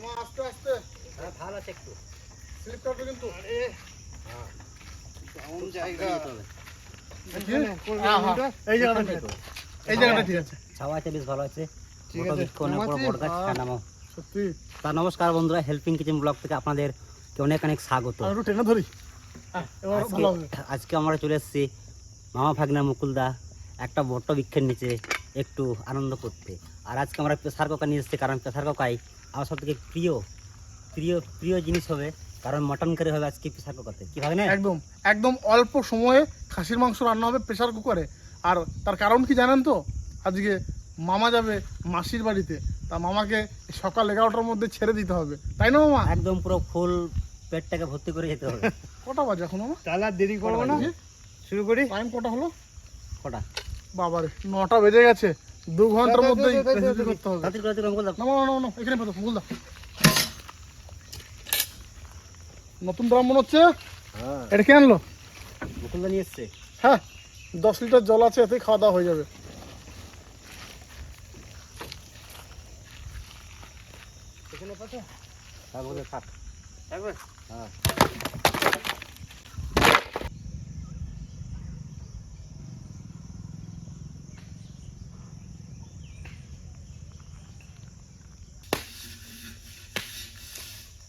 আমার আস্তে আস্তে। হ্যাঁ ভালো আছে একটু। স্লিপ কাটবে কিন্তু। কোন জায়গা। এই জায়গাটা ঠিক আছে। এই জায়গাটা ঠিক আছে। ছাওয়া আছে বেশ ভালো আছে। ঠিক আছে, বৃক্ষ অনেক বড় গাছ নামাও সত্যি। তা নমস্কার বন্ধুরা হেল্পিং কিচেন ব্লগ থেকে আপনাদের অনেক অনেক স্বাগত। আর টেনে ধরি। হ্যাঁ, আজকে আমরা চলে এসেছি মামা ভাগনা মুকুলদা একটা বট্ট বৃক্ষের নিচে একটু আনন্দ করতে। আর আজকে আমরা প্রেসার কুকার নিয়ে এসেছি কারণ প্রেসার কুকাই আমার সব থেকে প্রিয় প্রিয় প্রিয় জিনিস হবে কারণ মটন কারি হবে আজকে প্রেসার কুকারতে কি ভাগনে একদম একদম অল্প সময়ে খাসির মাংস রান্না হবে প্রেসার কুকারে আর তার কারণ কি জানেন তো? আজকে মামা যাবে মাসির বাড়িতে তা মামাকে সকাল এগারোটার মধ্যে ছেড়ে দিতে হবে। তাই না মামা? একদম পুরো ফুল পেটটাকে ভর্তি করে যেতে হবে। কটা বাজে এখন মামা? তাহলে আর দেরি করব না। শুরু করি? টাইম কটা হলো? কটা? বাবারে নটা বেজে গেছে। দু ঘণ্টার দে, দে, দে, দে, দে, দে। করতে হবে। এখানে পেতো ভুল দা নতুন ড্রাম মনে হচ্ছে? হ্যাঁ। এটা কে আনলো? মুকুলদা নিয়ে এসছে। হ্যাঁ দশ লিটার জল আছে এতেই খাওয়া দাওয়া হয়ে যাবে। হ্যাঁ মুকুলদা থাক একবার। হ্যাঁ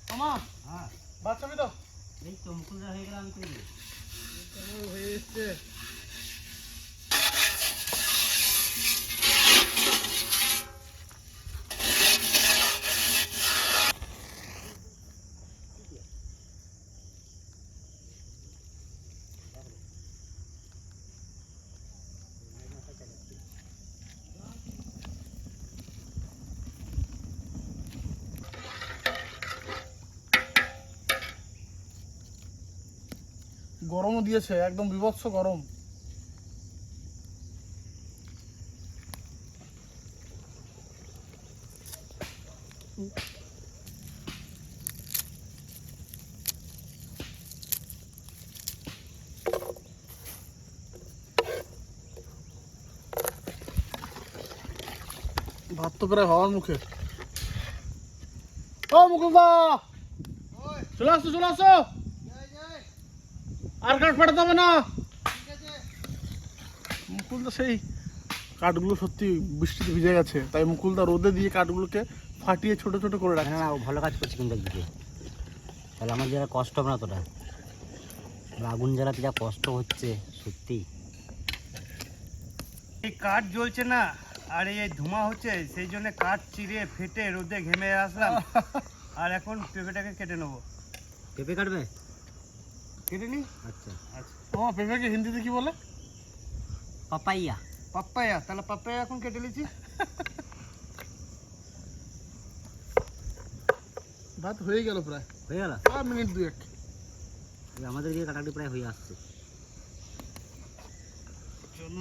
মামা হ্যাঁ বাচ্চামি তো এই তো মুকুলদা গরমও দিয়েছে একদম বিভৎস গরম। ভাত তো প্রায় হওয়ার মুখে। ও মুকুলদা চলে আসো চলে আসো! আর কাঠ ফাটাতে হবে না। মুকুলদা সেই কাঠগুলো সত্যি বৃষ্টিতে ভিজে গেছে। তাই মুকুলদা রোদে দিয়ে কাঠগুলোকে ফাটিয়ে ছোট ছোট করে রাখে না না ভালো কাজ করছে কিন্তু একদিকে তাহলে আমার যারা কষ্ট হবে না তোরা? আগুন জ্বালাতে যা কষ্ট হচ্ছে সত্যি। এই কাঠ জ্বলছে না আর এই ধোঁয়া হচ্ছে সেই জন্য কাঠ চিরে ফেটে রোদে ঘেমে আসলাম। আর এখন পেঁপেটাকে কেটে নেব। পেঁপে কাটবে? কেটে নি? আচ্ছা। আচ্ছা। ও পেঁপেকে হিন্দিতে কি বলে? পাপাইয়া পাপ্পায়া তাহলে পাপ্পায়া এখন কেটে নিচ্ছি। ভাত হয়ে গেল প্রায়। হয়ে গেল? আর মিনিট দুয়েক। আমাদের দিকে কাটাকাটি প্রায় হয়ে আসছে।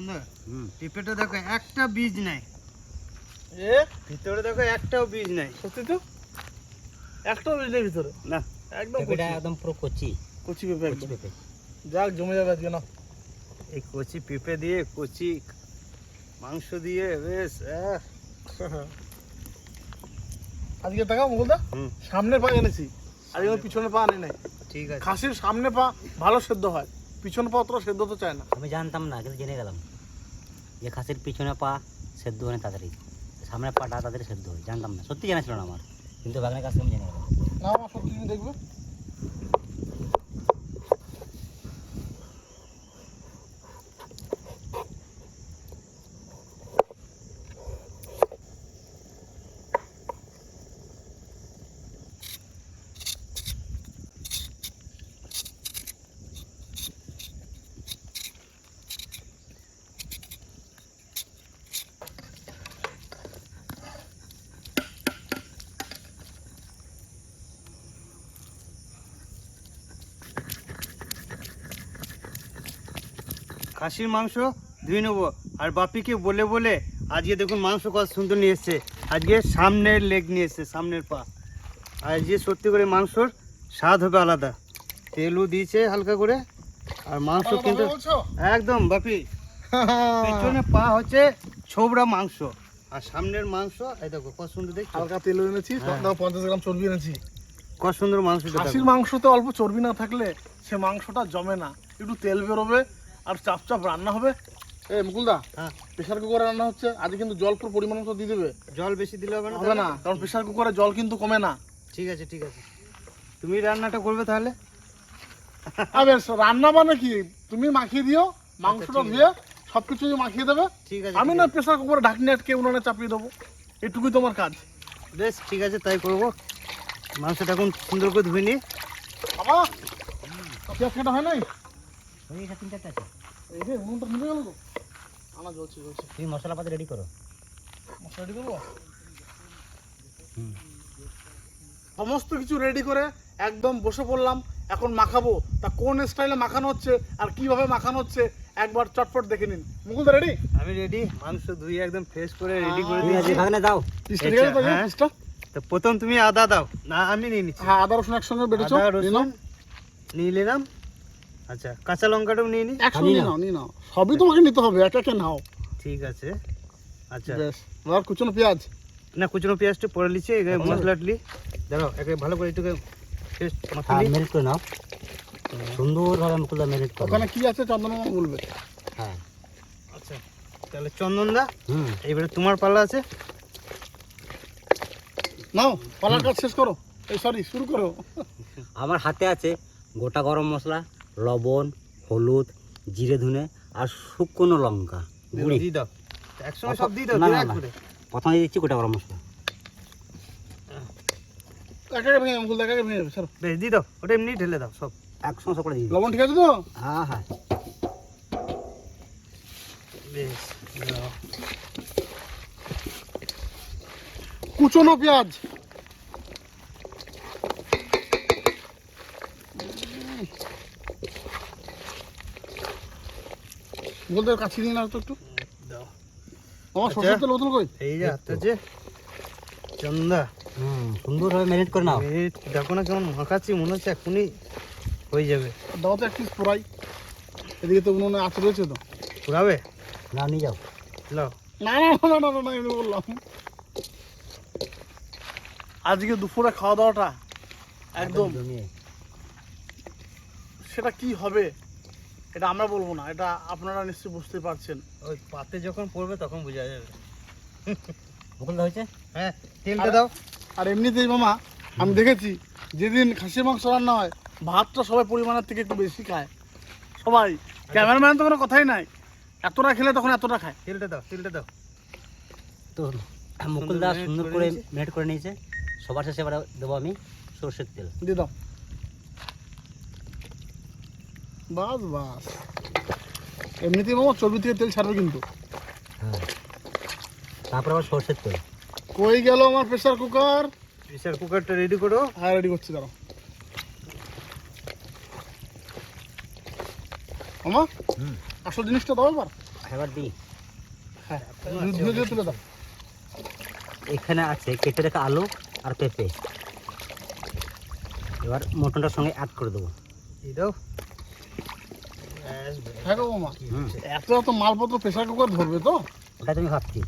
না হুম। পেঁপেটা দেখো একটা বীজ নাই। এ? ভিতরে দেখো একটাও বীজ নাই। সত্যি তো? একটাও বিজলের ভিতরে? না। একদম একদম পুরো কচি। কচি পেঁপে কচি পেঁপে। যাক জমে যাবে আজকে না এই কচি পেঁপে দিয়ে কচি মাংস দিয়ে বেশ আজকে দেখা মুকুলদা। সামনে পা এনেছি। আজকে পিছনে পা আনি নাই। ঠিক আছে। খাসির সামনে পা ভালো সেদ্ধ হয়। পিছনে পা অতটা সেদ্ধ তো চায় না। আমি জানতাম না কিন্তু জেনে গেলাম। যে খাসির পিছনে পা সেদ্ধ হয় না তাড়াতাড়ি। সামনে পাটা তাড়াতাড়ি সেদ্ধ হয় জানতাম না। সত্যি জানা ছিল না আমার। কিন্তু বাগানের কাছে আমি জেনে গেলাম। না আমার সত্যি দেখবে? খাসির মাংস ধুয়ে নেব। আর বাপিকে বলে বলে আজকে দেখুন মাংস কত সুন্দর নিয়ে এসছে। আজকে সামনের লেগ নিয়ে এসছে সামনের পা। আর যে সত্যি করে মাংসর স্বাদ হবে আলাদা। তেলও দিয়েছে হালকা করে। আর মাংস কিন্তু একদম বাপি। পেছনে পা হচ্ছে ছোবড়া মাংস। আর সামনের মাংস এই দেখো কত সুন্দর দেখছ? হালকা তেল এনেছি হ্যাঁ। পঞ্চাশ গ্রাম চর্বি এনেছি। কত সুন্দর মাংস খাসির দেখো মাংসতে অল্প চর্বি না থাকলে সে মাংসটা জমে না। একটু তেল বেরোবে আর চাপ চাপ রান্না হবে। এ মুকুলদা হ্যাঁ। প্রেশার কুকারে রান্না হচ্ছে আজ কিন্তু জল পুরো পরিমাণ মতো দিয়ে দেবে। জল বেশি দিলে হবে না হবে না কারণ প্রেশার কুকারে জল কিন্তু কমে না। ঠিক আছে ঠিক আছে। তুমি রান্নাটা করবে তাহলে? আর বেশ রান্না মানে কি? তুমি মাখিয়ে দিও মাংসটা আচ্ছা, আছে। সবকিছু মাখিয়ে দেবে। ঠিক আছে আমি না। প্রেশার কুকারে ঢাকনি আটকে উনুনে চাপিয়ে দেবো। এটুকুই তোমার কাজ। বেশ ঠিক আছে তাই করব। মাংসটা এখন সুন্দর করে ধুয়ে নিই বাবা হয় নাই? ওই এটা তিন চারটে আছে। এই যে উনুনটা নিভে গেল তো? আনা জ্বলছে জ্বলছে। তুমি মশলাপাতি রেডি করো। মশলা রেডি করব? হুম। সমস্ত কিছু রেডি করে একদম বসে পড়লাম এখন মাখাবো। তা কোন স্টাইলে মাখানো হচ্ছে আর কীভাবে মাখানো হচ্ছে একবার চটপট দেখে নিন। মুকুলদা রেডি আমি রেডি মাংস ধুয়ে একদম ফ্রেশ করে রেডি করে দিয়েছি। ভাগনে দাও তো হ্যাঁ। তো প্রথম তুমি আদা দাও না আমি নিয়ে নিচ্ছি। হ্যাঁ আদা রসুন একসঙ্গে বেটেছো রসুন নিয়ে নিলাম। আচ্ছা কাঁচা লঙ্কাটাও নিয়ে নিই একসঙ্গে নিয়ে নাও। নিয়ে নাও। সবই তোমাকে নিতে হবে একা একা নাও। ঠিক আছে। আচ্ছা। বেশ এবার কুচনো পেঁয়াজ। না কুচনো পেঁয়াজটা পরে লিছি এখানে আচ্ছা। মশলা টলি। দাঁড়াও একে ভালো করে একটু পেস্ট হ্যাঁ মেরিট করে নাও। সুন্দরভাবে মুকুলদা মেরিট করো। ওখানে কি আছে চন্দন বলবে। হ্যাঁ। আচ্ছা তাহলে চন্দন দা হুম। এইবারে তোমার পাল্লা আছে। নাও পালার কাজ শেষ করো। এই সরি শুরু করো। আমার হাতে আছে গোটা গরম মশলা। লবণ হলুদ জিরে ধুনে আর শুকনো লঙ্কা। গুঁড়ি। প্রথমে দিচ্ছি গোটা গরম মশলা। বেশ দিয়ে দাও ওটা এমনি ঢেলে দাও সব। একসঙ্গে সব করে দিয়ে লবণ ঠিক আছে তো? হ্যাঁ হ্যাঁ। বেশ। কুচনো পেঁয়াজ। বলতে কাছে নিয়ে নাও তো একটু। আমার আচ্ছা। সরষের তেল বোতল কই? এই যে হাতে আছে চন্দা। হুম সুন্দরভাবে করে নাও। এই দেখো না কেমন মাখাচ্ছি মনে হচ্ছে এখনই হয়ে যাবে। দাও তো একটু পোড়াই এদিকে তো উনুনে আছে রয়েছে তো। না নিয়ে যাও। লাও না না না না না না এমনি বললাম। আজকে দুপুরে খাওয়া দাওয়াটা একদম সেটা কি হবে? এটা আমরা বলব না এটা আপনারা নিশ্চয়ই বুঝতে পারছেন। ওই পাতে যখন পড়বে তখন বোঝা যাবে। মুকুলদা হয়েছে? হ্যাঁ। তেলটা দাও। আর এমনিতেই মামা আমি দেখেছি যেদিন খাসি মাংস রান্না হয় ভাতটা সবাই পরিমাণের থেকে একটু বেশি খায়। সবাই। ক্যামেরাম্যান তো কোনো কথাই নাই। এতটা খেলে তখন এতটা খায়। তেলটা দাও তেলটা দাও। তো মুকুলদা marinate সুন্দর করে। ম্যারিনেট করে নিয়েছে। সবার শেষে এবার দেবো আমি সর্ষের তেল। দিয়ে দাও। বাস বাস। এমনিতেই মামা চর্বি থেকে তেল ছাড়বে কিন্তু। হ্যাঁ। তারপর আবার সর্ষের তেল। কই গেল আমার প্রেসার কুকার প্রেসার কুকারটা রেডি করো। হ্যাঁ রেডি করছি দাঁড়াও। মামা আসল জিনিসটা দাও এবার এবার দিই। হ্যাঁ তুলে দাও। এখানে আছে কেটে রাখা আলু আর পেঁপে। এবার মটনটার সঙ্গে অ্যাড করে দেবো। এই দাও। হ্যাঁ গো মামা হুম এত এত মালপত্র প্রেসার কুকার ধরবে তো? ওটাই তুমি ভাবছি।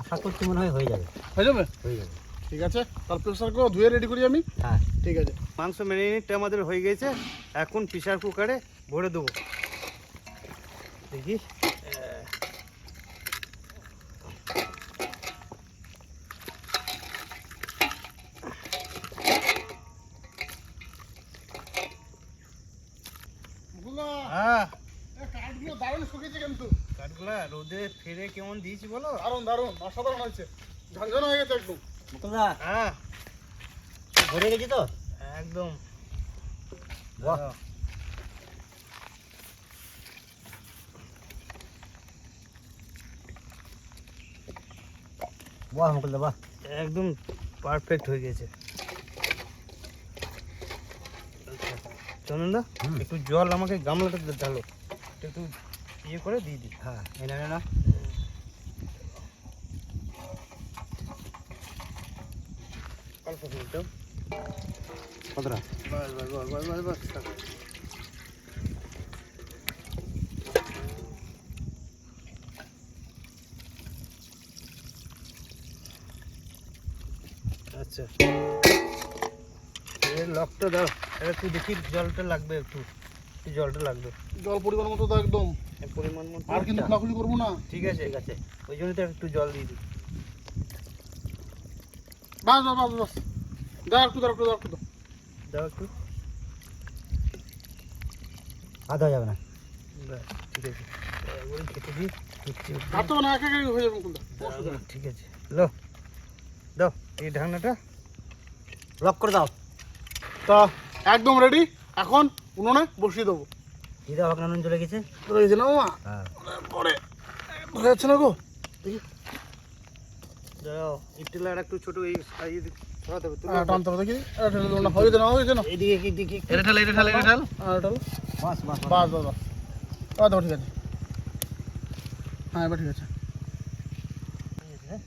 আশা করছি মনে হয় হয়ে যাবে। হয়ে যাবে? হয়ে যাবে। ঠিক আছে তাহলে প্রেসার কুকার ধুয়ে রেডি করি আমি। হ্যাঁ। ঠিক আছে। মাংস আমাদের হয়ে গেছে এখন প্রেসার কুকারে ভরে দেবো। দেখি আহ, হ্যাঁ কাঠগুলো দারুণ শুকিয়েছে কিন্তু। কাঠগুলা রোদে ফেলে কেমন দিয়েছি বলো? দারুণ দারুণ অসাধারণ হয়েছে। ঝনঝন হয়ে গেছে একদম। মুকুলদা। হ্যাঁ। ভরে গেছি তো? একদম। বাহ। বাহ মুকুলদা বাহ। একদম পারফেক্ট হয়ে গেছে। চন্দনদা একটু জল আমাকে গামলাটা ঢালো। একটু ইয়ে করে দিয়ে দিই। হ্যাঁ এনা হ্যাঁ। না অল্প কিন্তু কতটা? বাস বাস বাস। আচ্ছা। লকটা দাও এটা তুই দেখি জলটা লাগবে একটু। একটু জলটা লাগবে? জল পরিমাণ মতো তো একদম। পরিমাণ মতো আর কিন্তু খোলাখুলি করব না। ঠিক আছে ঠিক আছে। ওই জন্য তো একটু জল দিয়ে দিই। বাস বাস বাস বাস। দাও একটু দাও একটু দাও একটু। দাও দাও একটু হয়ে যাবে না। ঠিক আছে। একবারে খেতে দিই। আর তো না একা একা হয়ে যাবে ঠিক আছে। লো দাও এই ঢাকনাটা। লক করে দাও। তা একদম রেডি এখন উনুনে বসিয়ে দেবো। দিদা ভাগনা নুন চলে গেছে। রয়েছে না মামা হ্যাঁ। পরে। ধরে যাচ্ছে না গো? একটু ছোট এই ছড়াতে হবে হ্যাঁ, টানতে হবে দেখি। না এদিকে কি দিকে এটা ঠাল এটা ঠাল এটা ঠাল। হ্যাঁ বাস বাস বাস। বাস বাস বাস। দাও ঠিক আছে। হ্যাঁ এবার ঠিক আছে।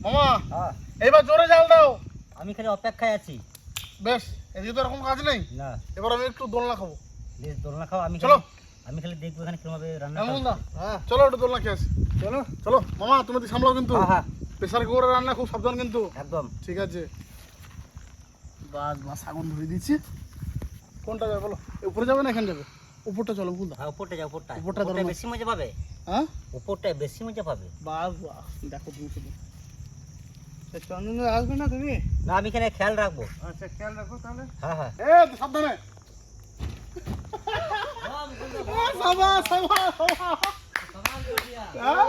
মামা হ্যাঁ। এবার জোরে জাল দাও। আমি খালি অপেক্ষায় আছি। বেশ। এদিকে তো এরকম কাজ নেই? না। এবার আমি একটু দোলনা খাব। প্লিজ দোলনা খাও আমি চলো। আমি খালি দেখব এখানে কীরকম ভাবে রান্না এমন না। হ্যাঁ চলো একটু দোলনা খেয়ে আসি। চলো। চলো মামা তুমি তো সামলাও কিন্তু। হ্যাঁ হ্যাঁ। প্রেসার কুকারে রান্না খুব সাবধান কিন্তু। একদম। ঠিক আছে। বাস বাস আগুন ধরে দিচ্ছি। কোনটা যাবে বলো? উপরে যাবে না এখানে যাবে? উপরটা চলো বুঝলা হ্যাঁ উপরটা যাও উপরটা। উপরটা উপরটা। বেশি মজা পাবে? হ্যাঁ? উপরটায় বেশি মজা পাবে? বাস বাস দেখো তুমি শুধু চন্দন আসবে না তুমি? না আমি এখানে খেয়াল রাখব। আচ্ছা খেয়াল রাখো তাহলে। হ্যাঁ হ্যাঁ। এ সাবধানে। হ্যাঁ?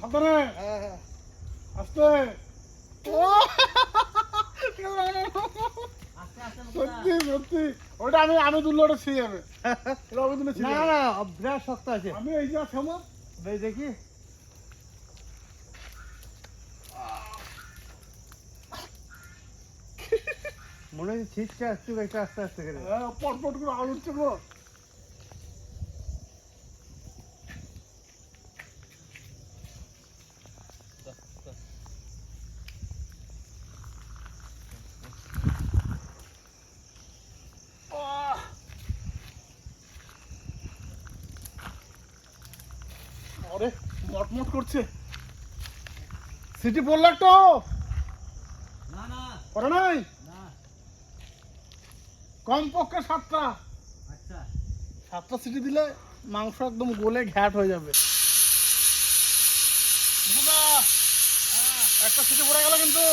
সাবধানে। আস্তে। সত্যি সত্যি। ওটা আমি আমি দুললে ওটা ছিঁড়ে যাবে। আমি দুললে ছিঁড়ে না। না বিরাট শক্ত আছে। আমি এই যে দেখি। মনে হচ্ছে ছিটকে আসছে একটু আস্তে আস্তে করে। হ্যাঁ, পট পট করে আলু উঠছে গো। আরে মটমট করছে। সিটি পড়ল একটু না না। করে নাই? কমপক্ষে সাতটা। আচ্ছা। সাতটা সিটি দিলে মাংস একদম গলে ঘ্যাট হয়ে যাবে। একটা সিটি পড়ে গেল কিন্তু।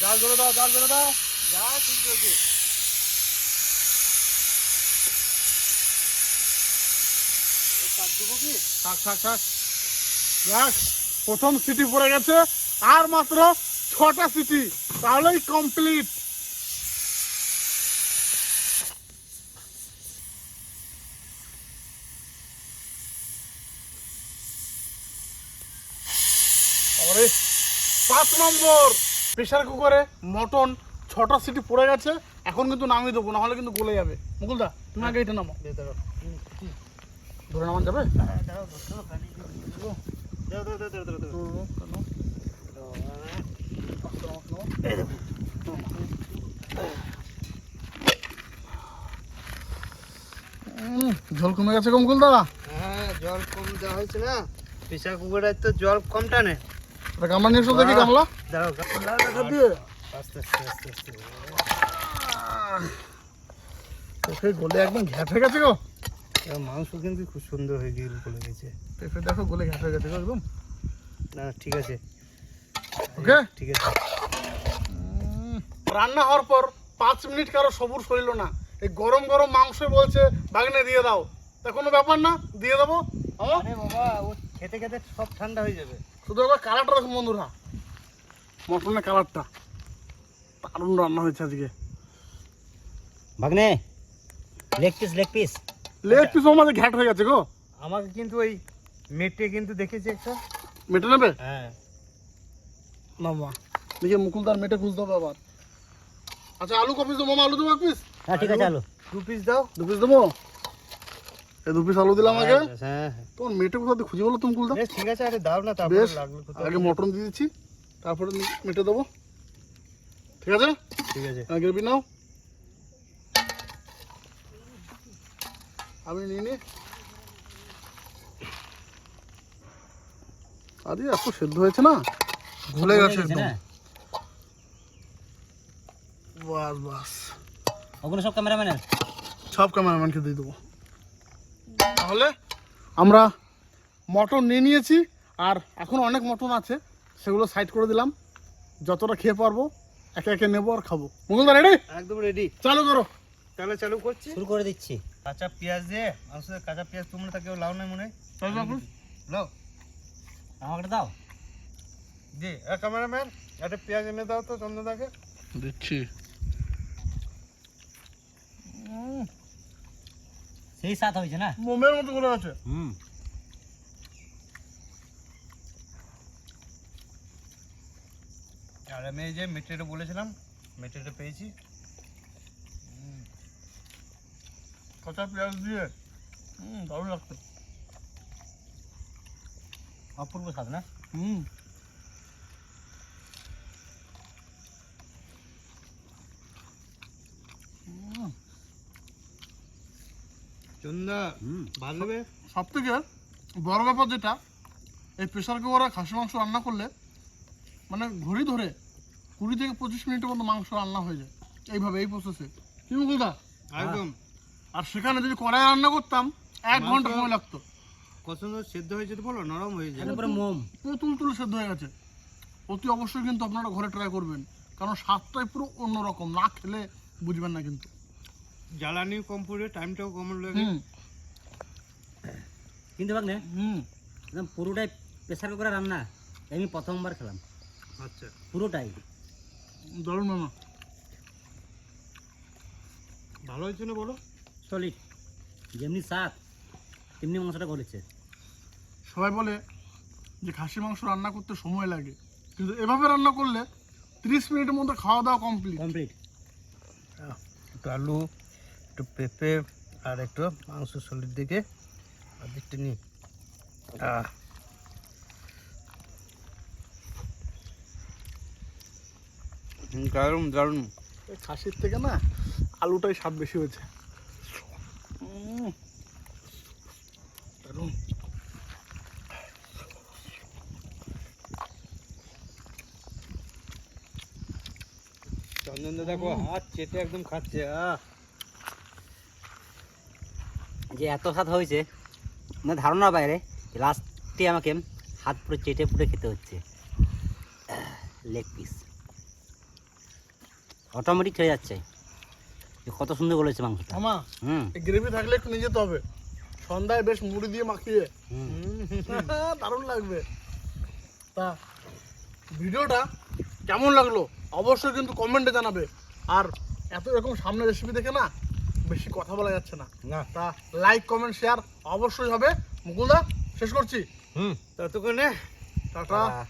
জাল ধরে দাও জাল ধরে দাও। যা ঠিক থাক প্রথম সিটি পড়ে গেছে। আর মাত্র ছটা সিটি তাহলেই কমপ্লিট আরে পাঁচ নম্বর প্রেশার কুকারে মটন ছটা সিটি পড়ে গেছে এখন কিন্তু নামিয়ে দেবো নাহলে কিন্তু গলে যাবে মুকুলদা তুমি আগে এটা নামো ধরে নামান যাবে দাও ঝোল কমে গেছে কমকুল দাদা হ্যাঁ জল কম দেওয়া হয়েছে না। প্রেশার কুকারে তো জল কম টানে। গামলা নিয়ে এসো দেখি গামলা। গামলা। দেখা দিয়ে। আস্তে আস্তে আস্তে আস্তে পেঁপে গলে একদম ঘ্যাট হয়ে গেছে গো। মাংস কিন্তু খুব সুন্দর হয়ে গিয়ে বলে গেছে। পেঁপে দেখো গলে ঘ্যাট হয়ে গেছে গো একদম। না ঠিক আছে। ওকে? ঠিক আছে। রান্না হওয়ার পর পাঁচ মিনিট কারও সবুর সইল না। এই গরম গরম মাংস বলছে বাগনে দিয়ে দাও। তা কোনো ব্যাপার না দিয়ে দেবো। আমার আরে বাবা ও খেতে খেতে সব ঠান্ডা হয়ে যাবে। শুধু এবার কালারটা দেখুন বন্ধুরা। মটনের কালারটা। দারুণ রান্না হয়েছে আজকে। ভাগ্নে leg piece leg piece leg piece আমাদের ঘ্যাট হয়ে গেছে গো। আমাকে কিন্তু ওই মেটে কিন্তু দেখেছি একটা। মেটে নেবে? হ্যাঁ। দেখে মুকুলদার মেটে খুঁজতে হবে আবার। আচ্ছা আলু কপিস দেবো মামা আলু দেবো এক পিস হ্যাঁ ঠিক আছে আলু। দু পিস দাও দু পিস দেবো? এই দু পিস আলু দিলাম আগে। হ্যাঁ হ্যাঁ তোমার মেটে খুঁজে বলো তুমি মুকুলদা? ঠিক আছে আরে দাও না তারপরে লাগল আগে মটন দিয়ে দিচ্ছি তারপরে মেটে দেবো। ঠিক আছে? ঠিক আছে। গ্রেভি নাও। আমি নিয়ে নি। আরে এত সেদ্ধ হয়েছে না? ভুলে গেছে একদম। বাস বাস। ওগুলো সব ক্যামেরাম্যানের? সব ক্যামেরাম্যানকে দিয়ে দেবো। তাহলে আমরা মটন নিয়ে নিয়েছি আর এখন অনেক মটন আছে সেগুলো সাইড করে দিলাম। যতটা খেয়ে পারব একে একে নেব আর খাব। মুকুলদা রেডি একদম রেডি চালু করো। তাহলে চালু করছি। শুরু করে দিচ্ছি। কাঁচা পেঁয়াজ দিয়ে মাংসের কাঁচা পেঁয়াজ তোমরা তাকে লাও নাই মনে হয়। লাও। আমাকে দাও। দি ক্যামেরাম্যান একটা পেঁয়াজ এনে দাও তো চন্দ্রদাকে দিচ্ছি। সেই সাথ হয়েছে না? মোমের মতো করে আছে। হুম। আর আমি এই যে মেটেরিয়াল বলেছিলাম মেটেরিয়াল পেয়েছি। কাঁচা পেঁয়াজ দিয়ে হুম দারুণ লাগছে। অপূর্ব স্বাদ না? হুম চন্দা হুম ভালো হবে সব থেকে বড় ব্যাপার যেটা এই প্রেশার কুকারে খাসি মাংস রান্না করলে মানে ঘড়ি ধরে কুড়ি থেকে পঁচিশ মিনিটের মতো মাংস রান্না হয়ে যায় এইভাবে এই প্রসেসে কি মুকুলদা একদম। আর সেখানে যদি কড়াই রান্না করতাম এক ঘণ্টা সময় লাগতো। কত সেদ্ধ হয়েছে তো বলো নরম হয়ে যায়। একবারে মোম। পুরো তুলতুলে সেদ্ধ হয়ে গেছে। অতি অবশ্যই কিন্তু আপনারা ঘরে ট্রাই করবেন। কারণ স্বাদটাই পুরো অন্যরকম না খেলে বুঝবেন না কিন্তু। জ্বালানি কম পড়ে টাইমটাও কম লাগে। হুম। কিন্তু ভাগ্নে হুম। একদম পুরোটাই প্রেসার কুকারে রান্না। আমি প্রথমবার খেলাম। আচ্ছা। পুরোটাই। দারুণ মামা। ভালো হয়েছে না বলো? সলিড যেমনি স্বাদ তেমনি মাংসটা করেছে। সবাই বলে যে খাসি মাংস রান্না করতে সময় লাগে। কিন্তু এভাবে রান্না করলে তিরিশ মিনিটের মধ্যে খাওয়া দাওয়া কমপ্লিট কমপ্লিট আলু একটু পেঁপে আর একটু মাংস সলিড দিকে আর দিকটা নি আহ। হুম, দারুণ দারুণ। খাসির থেকে না আলুটাই স্বাদ বেশি হয়েছে। দারুণ। চন্দন দা দেখো হাত চেটে একদম খাচ্ছে আহ। যে এত স্বাদ হয়েছে মানে ধারণার বাইরে লাস্টে আমাকে হাত পুরো চেটে পুড়ে খেতে হচ্ছে। লেগ পিস অটোমেটিক হয়ে যাচ্ছে। কত সুন্দর বলেছে মাংসটা। মামা হুম। গ্রেভি থাকলে একটু নিয়ে যেতে হবে। সন্ধ্যায় বেশ মুড়ি দিয়ে মাখিয়ে। হুম। দারুণ লাগবে। তা ভিডিওটা কেমন লাগল? অবশ্যই কিন্তু কমেন্টে জানাবে। আর এত এরকম সামনে রেসিপি দেখে না বেশি কথা বলা যাচ্ছে না। না। তা লাইক কমেন্ট শেয়ার অবশ্যই হবে। মুকুলদা শেষ করছি। হুম। ততক্ষণে টাটা।